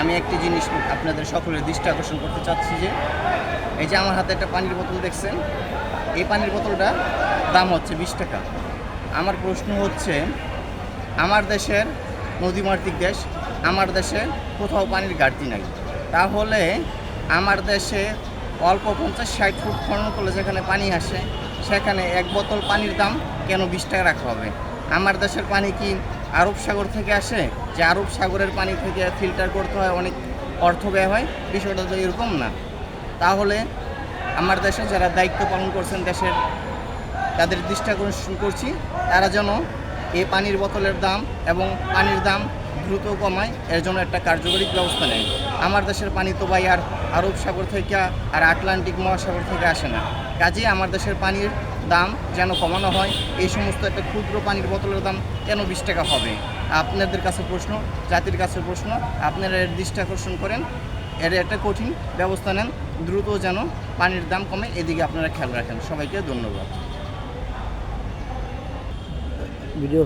আমি একটি জিনিস আপনাদের সকলের দৃষ্টি আকর্ষণ করতে চাচ্ছি যে, এই যে আমার হাতে একটা পানির বোতল দেখছেন, এই পানির বোতলটা দাম হচ্ছে বিশ টাকা। আমার প্রশ্ন হচ্ছে, আমার দেশের নদীমাতৃক দেশ, আমার দেশে কোথাও পানির ঘাটতি নাই। তাহলে আমার দেশে অল্প পঞ্চাশ ষাট ফুট খনন করলে যেখানে পানি আসে, সেখানে এক বোতল পানির দাম কেন বিশ টাকা রাখা হবে? আমার দেশের পানি কি আরব সাগর থেকে আসে, যে আরব সাগরের পানি থেকে ফিল্টার করতে হয়, অনেক অর্থ ব্যয় হয়, বিষয়টা তো এরকম না। তাহলে আমার দেশে যারা দায়িত্ব পালন করছেন দেশের, তাদের দৃষ্টি আকর্ষণ করছি, তারা যেন এই পানির বোতলের দাম এবং পানির দাম দ্রুত কমায়, এর জন্য একটা কার্যকরী ব্যবস্থা নেয়। আমার দেশের পানি তো ভাই আর আরব সাগর থেকে আর আটলান্টিক মহাসাগর থেকে আসে না। কাজেই আমার দেশের পানির দাম যেন কমানো হয়, এই সমস্ত একটা ক্ষুদ্র পানির বোতলের দাম কেন বিশ টাকা হবে? আপনাদের কাছে প্রশ্ন, জাতির কাছে প্রশ্ন, আপনারা এর দৃষ্টি আকর্ষণ করেন, এর একটা কঠিন ব্যবস্থা নেন, দ্রুত যেন পানির দাম কমে, এদিকে আপনারা খেয়াল রাখেন। সবাইকে ধন্যবাদ। ভিডিও